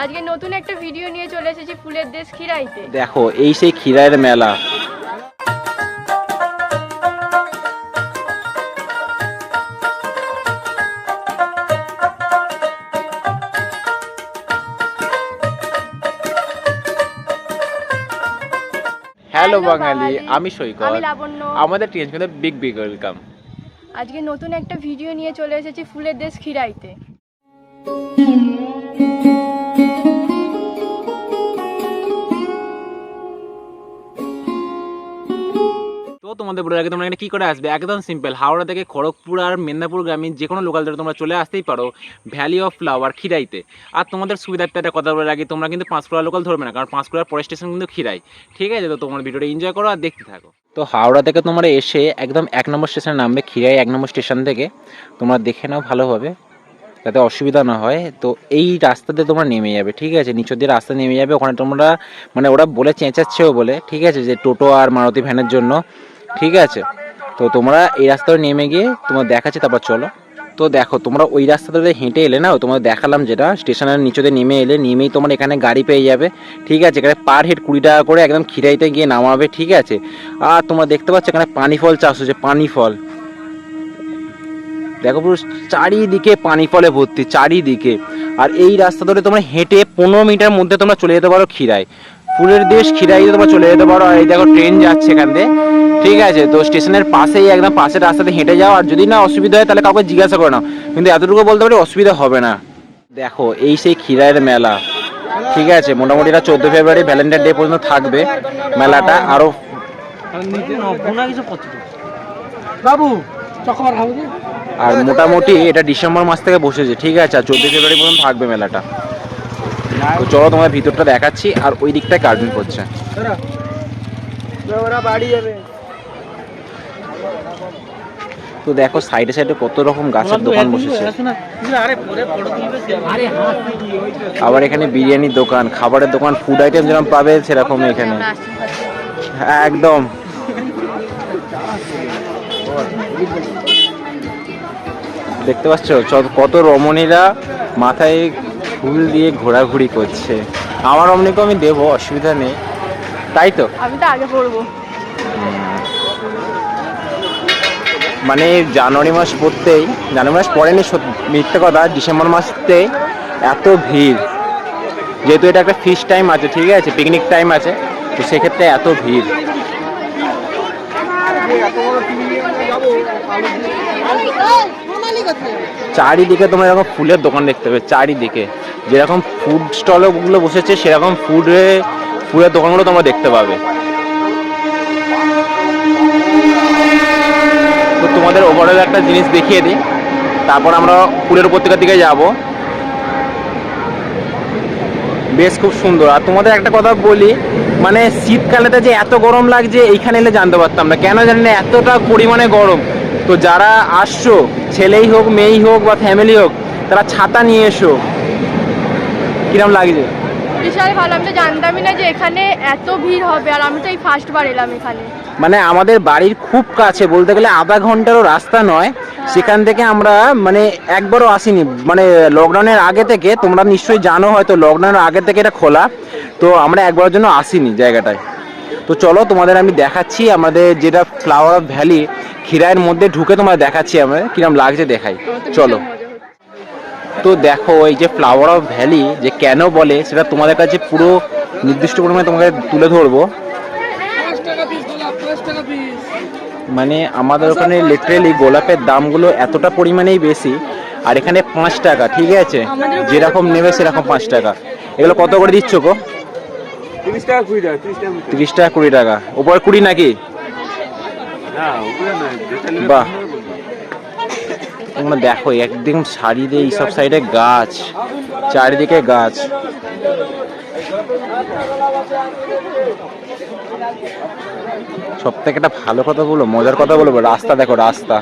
আজকে নতুন একটা ভিডিও নিয়ে চলে এসেছি ফুলের দেশ খিরাইতে। দেখো এই সেই ক্ষীরায়ের মেলা। হ্যালো বাঙালি। আমি সৈকত। আমি লাবণ্য। আমাদের টিএনপিতে বিগ বিগ ওয়েলকাম আজকে নতুন একটা ভিডিও নিয়ে চলে এসেছি ফুলের দেশ খিরাইতে। তোমাদের বলে রাখি, তোমরা এখানে কি করে আসবে? একদম সিম্পল হাওড়া থেকে খড়গপুর আর মেদিনীপুর গ্রামীণ যে কোনো লোকাল ধরে তোমরা চলে আসতেই পারো ভ্যালি অফ ফ্লাওয়ার খিরাইতে। আর তোমাদের সুবিধার্থে একটা কথা বলে রাখি, তোমরা কিন্তু পাঁচকুড়া লোকাল ধরবে না, কারণ পাঁচকুড়ার পরের স্টেশন কিন্তু খিরাই। ঠিক আছে, তো তোমার ভিডিওটা এনজয় করো আর দেখতে থাকো। তো হাওড়া থেকে তোমরা এসে একদম এক নম্বর স্টেশনে নামবে, খিরাই এক নম্বর স্টেশন থেকে। তোমরা দেখে নাও ভালোভাবে যাতে অসুবিধা না হয়। তো এই রাস্তাতে তোমরা নেমে যাবে, ঠিক আছে? নিচের দিয়ে রাস্তা নেমে যাবে, ওখানে তোমরা মানে ওরা বলে চেঁচাচ্ছেও বলে, ঠিক আছে? যে টোটো আর মারুতি ভ্যানের জন্য। ঠিক আছে? তো তোমরা এই রাস্তাটা নেমে গিয়ে তোমার দেখাচ্ছে, তারপর চলো। তো দেখো, তোমরা ওই রাস্তাটাতে হেঁটে এলে না তোমাদের দেখালাম যেটা, স্টেশনের নিচেতে নেমে এলে, নেমেই তোমার এখানে গাড়ি পেয়ে যাবে। ঠিক আছে? এখানে পার হেড কুড়ি টাকা করে একদম খিরাইতে গিয়ে নামাবে, ঠিক আছে? আর তোমরা দেখতে পাচ্ছ এখানে পানি ফল চাষ হচ্ছে পানি ফল দেখো পুরো চারিদিকে পানি ফলে ভর্তি, চারিদিকে। আর এই রাস্তা ধরে তোমরা হেঁটে পনেরো মিনিটের মধ্যে তোমরা চলে যেতে পারো খিরাই ফুলের দেশ খিরাইতে তোমরা চলে যেতে পারো। আর এই দেখো ট্রেন যাচ্ছে এখান দিয়ে। ঠিক আছে তো স্টেশনের পাশেই একদম পাশের রাস্তাতে হেঁটে যাও আর যদি না অসুবিধা হয় তাহলে কাউকে জিজ্ঞাসা করো না। কিন্তু এতটুকু বলতে পারি অসুবিধা হবে না। দেখো এই সেই খিরাইয়ের মেলা ঠিক আছে মোটামুটি এটা চোদ্দ ফেব্রুয়ারি ভ্যালেন্টাইন ডে পর্যন্ত থাকবে মেলাটা আরও বাবু আর মোটামুটি এটা ডিসেম্বর মাস থেকে বসেছে ঠিক আছে আর চোদ্দোই ফেব্রুয়ারি পর্যন্ত থাকবে মেলাটা। তো চলো তোমার ভিতরটা দেখাচ্ছি আর ওই দিকটায় গার্ডেন করছে। বাড়ি যাবে। তো দেখো সাইডে সাইডে কত রকম গাছের দোকান বসেছে। আরে আবার এখানে বিরিয়ানির দোকান খাবারের দোকান ফুড আইটেম যেরকম পাবে সেরকম এখানে। হ্যাঁ, একদম। দেখতে পাচ্ছ? কত রমণীরা মাথায় ফুল দিয়ে ঘোরাঘুরি করছে। আমার রমণীকে আমি দেবো অসুবিধা নেই। তাই তো? আমি তো আগে পড়ব। মানে জানুয়ারি মাস পড়তেই, জানুয়ারি মাস পড়েনি মিথ্যে কথা, ডিসেম্বর মাসতে এত ভিড়। যেহেতু এটা একটা ফিস টাইম আছে, ঠিক আছে পিকনিক টাইম আছে, তো সেক্ষেত্রে এত ভিড়। চারিদিকে তোমরা এরকম ফুলের দোকান দেখতে পাবে, চারিদিকে। যেরকম ফুড স্টলগুলো বসেছে, সেরকম ফুডে ফুলের দোকানগুলো তোমরা দেখতে পাবে। তোমাদের ওভারঅল একটা জিনিস দেখিয়ে দিই। তারপর আমরা ফুলের উপত্যকার দিকে যাব। বেশ খুব সুন্দর। আর তোমাদের একটা কথা বলি মানে শীতকালেতে যে এত গরম লাগছে, এইখানে এলে জানতে পারতাম না। কেন জানি না এতটা পরিমাণে গরম। তো যারা আসছো, ছেলেই হোক, মেয়েই হোক বা ফ্যামিলি হোক, তারা ছাতা নিয়ে এসো। কিরম লাগছে? বিশাল ভালো আমি তো জানতামই না যে এখানে এত ভিড় হবে আর আমি তো এই ফার্স্ট বার এলাম এখানে। মানে আমাদের বাড়ির খুব কাছে বলতে গেলে আধা ঘন্টারও রাস্তা নয় সেখান থেকে আমরা মানে একবারও আসিনি। মানে লকডাউনের আগে থেকে তোমরা নিশ্চয়ই জানো হয়তো লকডাউনের আগে থেকে এটা খোলা তো আমরা একবারের জন্য আসিনি জায়গাটায়। তো চলো তোমাদের আমি দেখাচ্ছি আমাদের যেটা ফ্লাওয়ার অফ ভ্যালি খিরায়ের মধ্যে ঢুকে তোমরা দেখাচ্ছি আমরা কিরম লাগছে দেখাই। চলো। তো দেখো এই যে ফ্লাওয়ার অফ ভ্যালি যে কেন বলে সেটা তোমাদের কাছে পুরো নির্দিষ্ট পরিমাণে তোমাকে তুলে ধরবো। পাঁচ টাকা পিস গোলাপ পাঁচ টাকা পিস মানে আমাদের ওখানে লিটারেলি গোলাপের দামগুলো এতটা পরিমাণেই বেশি আর এখানে পাঁচ টাকা ঠিক আছে? যেরকম নেবে সেরকম পাঁচ টাকা। এগুলো কত করে দিচ্ছ গো? তিরিশ টাকা কুড়ি টাকা তিরিশ টাকা কুড়ি টাকা। উপরে কুড়ি নাকি? বাহ। তোমরা দেখো একদম সারি দিয়ে এইসব সাইডে গাছ চারিদিকে গাছ। সব থেকে একটা ভালো কথা বলো মজার কথা বলব রাস্তা দেখো রাস্তা।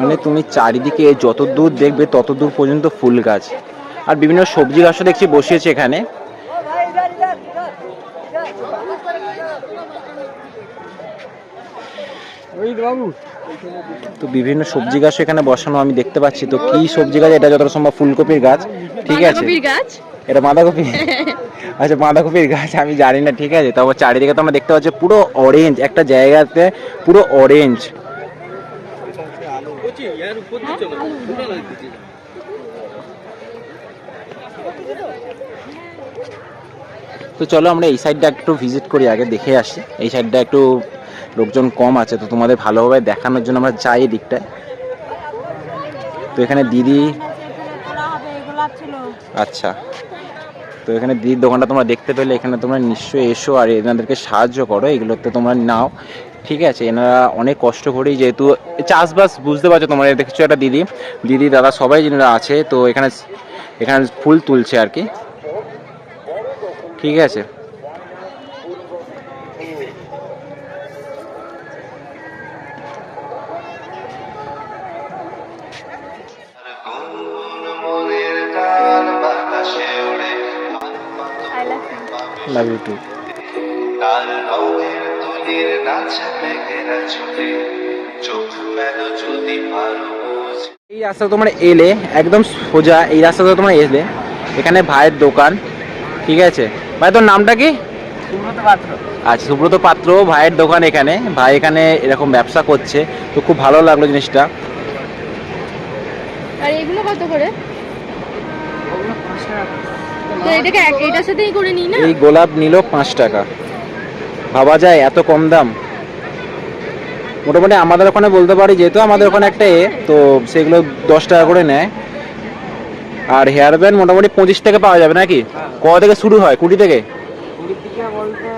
মানে তুমি চারিদিকে যত দূর দেখবে তত দূর পর্যন্ত ফুল গাছ। আর বিভিন্ন সবজি গাছও দেখছি বসিয়েছে এখানে ওই বাবু তো বিভিন্ন সবজি গাছ এখানে বসানো আমি দেখতে পাচ্ছি। তো কি সবজি গাছ? এটা যতটা সম্ভব ফুলকপির গাছ ঠিক আছে? গাছ? এটা বাঁধাকপি। আচ্ছা বাঁধাকপির গাছ আমি জানি না ঠিক আছে? তারপর চারিদিকে তো আমরা দেখতে পাচ্ছি পুরো অরেঞ্জ একটা জায়গাতে পুরো অরেঞ্জ তো চলো আমরা এই সাইডটা একটু ভিজিট করি আগে দেখে আসি। এই সাইডটা একটু লোকজন কম আছে, তো তোমাদের ভালোভাবে দেখানোর জন্য আমরা যাই এই দিকটায় তো এখানে দিদি আচ্ছা। তো এখানে দিদির দোকানটা তোমরা দেখতে পেলে, এখানে তোমরা নিশ্চয়ই এসো আর এনাদেরকে সাহায্য করো, এগুলোতে তোমরা নাও। ঠিক আছে, এনারা অনেক কষ্ট করেই যেহেতু চাষবাস বুঝতে পারছ তোমরা এই দেখছ একটা দিদি। দিদি, দাদা সবাই যেনারা আছে, তো এখানে এখানে ফুল তুলছে আর কি। ঠিক আছে। লাভ ইউ টু তার রঙের তুলির নাচ মেঘেরা ছুটে চোখ মেলো যদি পারো এই রাস্তা তোমরা এলে একদম সোজা এই রাস্তাটা তোমরা এলে। এখানে ভাইয়ের দোকান ঠিক আছে? ভাই তোর নামটা কি? আচ্ছা সুব্রত পাত্র ভাইয়ের দোকান এখানে। ভাই এখানে এরকম ব্যবসা করছে তো খুব ভালো লাগল জিনিসটা। আর এগুলো কত করে? তো এটাকে এটার সাথেই করে নিই না? এই গোলাপ নিল পাঁচ টাকা। ভাবা যায় এত কম দাম। মোটামুটি আমাদের ওখানে বলতে পারি যেহেতু আমাদের ওখানে একটা এ তো সেগুলো দশ টাকা করে নেয়। আর হেয়ার ব্যান্ড মোটামুটি পঁচিশ থেকে পাওয়া যাবে নাকি? ক থেকে শুরু হয়? কুড়ি থেকে? কুড়ির দিকে বলতে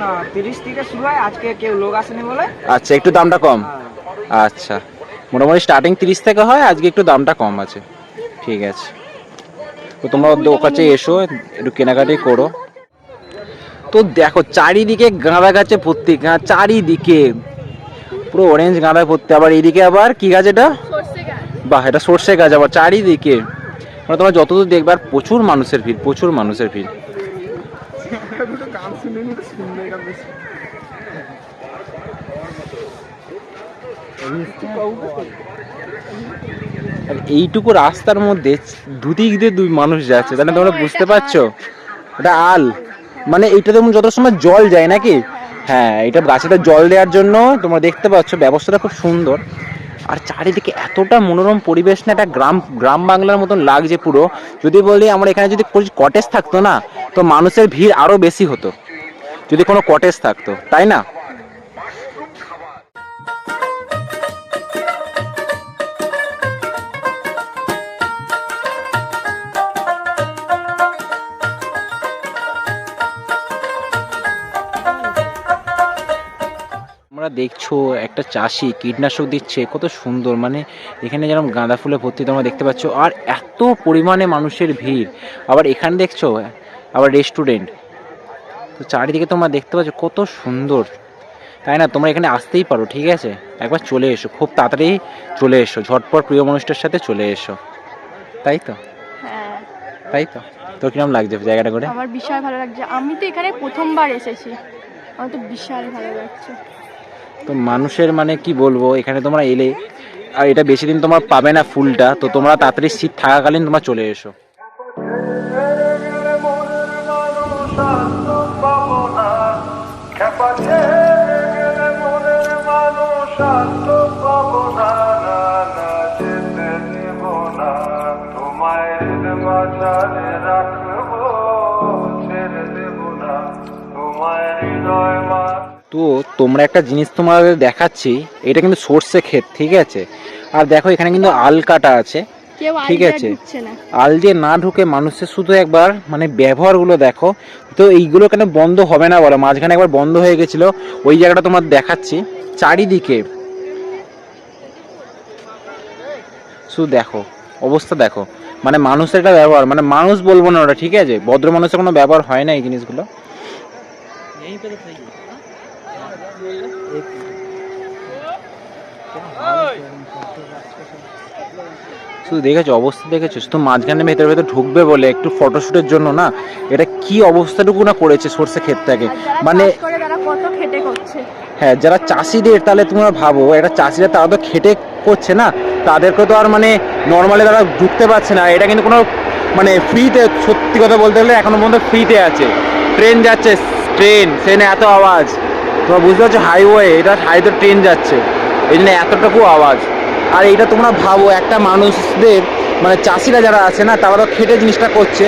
না তিরিশ থেকে শুরু হয়। আজকে কেউ লোক আসেনি বলে। আচ্ছা একটু দামটা কম। আচ্ছা। মোটামুটি স্টার্টিং তিরিশ থেকে হয় আজকে একটু দামটা কম আছে। ঠিক আছে। তো তোমরা ওর কাছে এসো একটু কেনাকাটি করো। তো দেখো চারিদিকে গাঁদা গাছে ভর্তি গা- চারিদিকে। পুরো অরেঞ্জ গাঁদা ভর্তি। আবার এইদিকে আবার কি গাছ এটা? বাহ এটা সর্ষে গাছ। আবার চারিদিকে। মানে তোমরা যতদূর দেখবে আর প্রচুর মানুষের ভিড় প্রচুর মানুষের ভিড়। আর এইটুকু রাস্তার মধ্যে দুদিক দিয়ে দুই মানুষ যাচ্ছে, তাহলে তোমরা বুঝতে পারছ? এটা আল। মানে এইটা যেমন যত সময় জল যায় নাকি? হ্যাঁ এটা গাছেতে জল দেওয়ার জন্য তোমরা দেখতে পাচ্ছ, ব্যবস্থাটা খুব সুন্দর। আর চারিদিকে এতটা মনোরম পরিবেশ না, একটা গ্রাম গ্রাম বাংলার মতন লাগছে পুরো। যদি বলি আমরা এখানে যদি কটেজ থাকতো না, তো মানুষের ভিড় আরও বেশি হতো। যদি কোনো কটেজ থাকতো, তাই না? তোমরা দেখছ একটা চাষি কীটনাশক দিচ্ছে কত সুন্দর। মানে এখানে যেরকম গাঁদা ফুলে ভর্তি তোমরা দেখতে পাচ্ছ আর এত পরিমাণে মানুষের ভিড়। আবার এখানে দেখছ আবার রেস্টুরেন্ট। তো চারিদিকে তোমরা দেখতে পাচ্ছ কত সুন্দর। তাই না? তোমরা এখানে আসতেই পারো ঠিক আছে? একবার চলে এসো খুব তাড়াতাড়ি চলে এসো। ঝটপট প্রিয় মানুষটার সাথে চলে এসো। তাই তো? হ্যাঁ। তাই তো? তোর কীরকম লাগছে জায়গাটা করে? আমার বিশাল ভালো লাগছে। আমি তো এখানে প্রথমবার এসেছি। আমার তো বিশাল ভালো লাগছে। তো মানুষের মানে কি বলব, এখানে তোমরা এলে, আর এটা বেশি দিন তোমার পাবে না ফুলটা, তো তোমরা তাড়াতাড়ি শীত থাকাকালীন তোমরা চলে এসো। তো তোমরা একটা জিনিস তোমাদের দেখাচ্ছি এটা কিন্তু সর্ষে ক্ষেত ঠিক আছে? আর দেখো এখানে কিন্তু আল কাটা আছে ঠিক আছে। আল যে না ঢুকে মানুষের শুধু একবার মানে ব্যবহারগুলো দেখো তো এইগুলো কেন বন্ধ হবে না বলো? মাঝখানে একবার বন্ধ হয়ে গেছিল ওই জায়গাটা তোমার দেখাচ্ছি। চারিদিকে শুধু দেখো অবস্থা দেখো। মানে মানুষের একটা ব্যবহার মানে মানুষ বলব না ওটা ঠিক আছে? ভদ্র মানুষের কোনো ব্যবহার হয় না এই জিনিসগুলো। শুধু দেখেছ অবস্থা দেখেছ? শুধু মাঝখানে ভেতরে ভেতরে ঢুকবে বলে একটু ফটোশুটের জন্য না? এটা কি অবস্থাটুকু না করেছে সর্ষে ক্ষেতটাকে? মানে হ্যাঁ যারা চাষিদের তাহলে তোমরা ভাবো একটা চাষিরা তারা তো খেটে করছে না? তাদেরকে তো আর মানে নর্মালি তারা ঢুকতে পারছে না। এটা কিন্তু কোনো মানে ফ্রিতে সত্যি কথা বলতে গেলে এখনও পর্যন্ত ফ্রিতে আছে। ট্রেন যাচ্ছে ট্রেন ট্রেনে এত আওয়াজ। তোমরা বুঝতে পারছ হাইওয়ে এটা হাইতে ট্রেন যাচ্ছে। এই জন্য এতটুকু আওয়াজ। আর এইটা তোমরা ভাবো, একটা মানুষদের মানে চাষিরা যারা আছে না, তারা খেটে জিনিসটা করছে।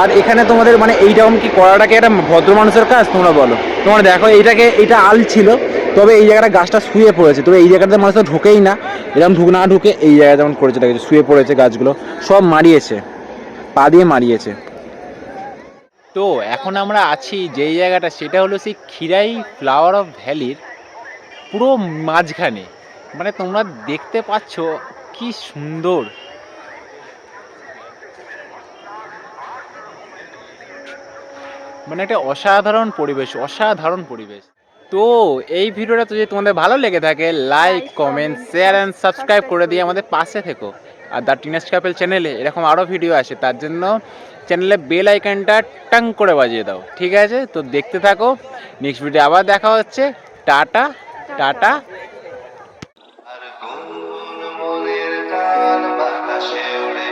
আর এখানে তোমাদের মানে এইরকম কি করাটাকে একটা ভদ্র মানুষের কাজ, তোমরা বলো। তোমরা দেখো, এইটাকে এটা আল ছিল, তবে এই জায়গাটা গাছটা শুয়ে পড়েছে। তবে এই জায়গাতে মানুষ তো ঢোকেই না। এরকম ঢুক না ঢুকে এই জায়গায় যেমন করেছে, দেখেছ, শুয়ে পড়েছে গাছগুলো, সব মারিয়েছে, পা দিয়ে মারিয়েছে। তো এখন আমরা আছি যেই জায়গাটা, সেটা হলো সেই খিরাই ফ্লাওয়ার অফ ভ্যালির পুরো মাঝখানে। মানে তোমরা দেখতে পাচ্ছ কি সুন্দর। মানে একটা অসাধারণ পরিবেশ অসাধারণ পরিবেশ। তো এই ভিডিওটা যদি তোমাদের ভালো লেগে থাকে like comment share and subscribe করে দিয়ে আমাদের পাশে থেকো। আর দ্য টিনেস্ট কাপেল চ্যানেলে এরকম আরও ভিডিও আসে তার জন্য চ্যানেলে বেল আইকনটা টাং করে বাজিয়ে দাও। ঠিক আছে? তো দেখতে থাকো। নেক্সট ভিডিও আবার দেখা হচ্ছে। টাটা। টাটা। আর মনের গান বাতাসে ওড়ে